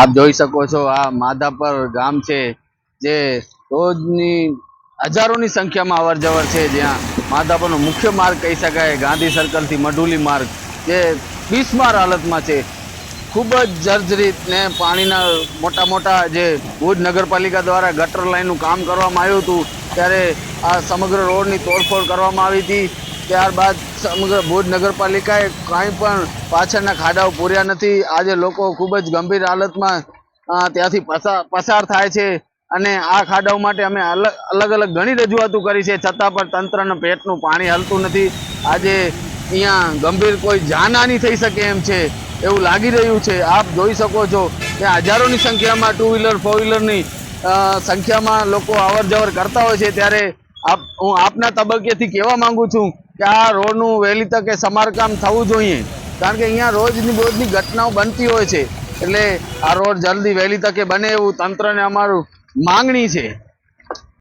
આપ જોઈ શકો છો આ માધાપર ગામ છે, જે રોજની હજારોની સંખ્યામાં અવર જવર છે જ્યાં માધાપરનો મુખ્ય માર્ગ કહી શકાય, ગાંધી સર્કલથી મઢુલી માર્ગ, જે બિસ્માર હાલતમાં છે. ખૂબ જ જર્જરિત ને પાણીના મોટા મોટા જે ભુજ નગરપાલિકા દ્વારા ગટર લાઇનનું કામ કરવામાં આવ્યું હતું, ત્યારે આ સમગ્ર રોડની તોડફોડ કરવામાં આવી હતી. ત્યારબાદ સમગ્ર ભુજ નગરપાલિકાએ કાંઈ પણ પાછળના ખાડાઓ પૂર્યા નથી. આજે લોકો ખૂબ જ ગંભીર હાલતમાં ત્યાંથી પસાર થાય છે અને આ ખાડાઓ માટે અમે અલગ અલગ અલગ ઘણી રજૂઆતો કરી છે. છતાં પણ તંત્રના પેટનું પાણી હલતું નથી. આજે અહીંયા ગંભીર કોઈ જાનહાની થઈ શકે એમ છે, એવું લાગી રહ્યું છે. આપ જોઈ શકો છો ત્યાં હજારોની સંખ્યામાં ટુ વ્હીલર ફોર વ્હીલરની સંખ્યામાં લોકો અવર જવર કરતા હોય છે. ત્યારે આપ, હું આપના તબક્કેથી કહેવા માંગુ છું કે આ રોડનું વહેલી તકે સમારકામ થવું જોઈએ. કારણ કે અહીંયા રોજની રોજની ઘટનાઓ બનતી હોય છે. એટલે આ રોડ જલ્દી વહેલી તકે બને એવું તંત્રને અમારું માંગણી છે.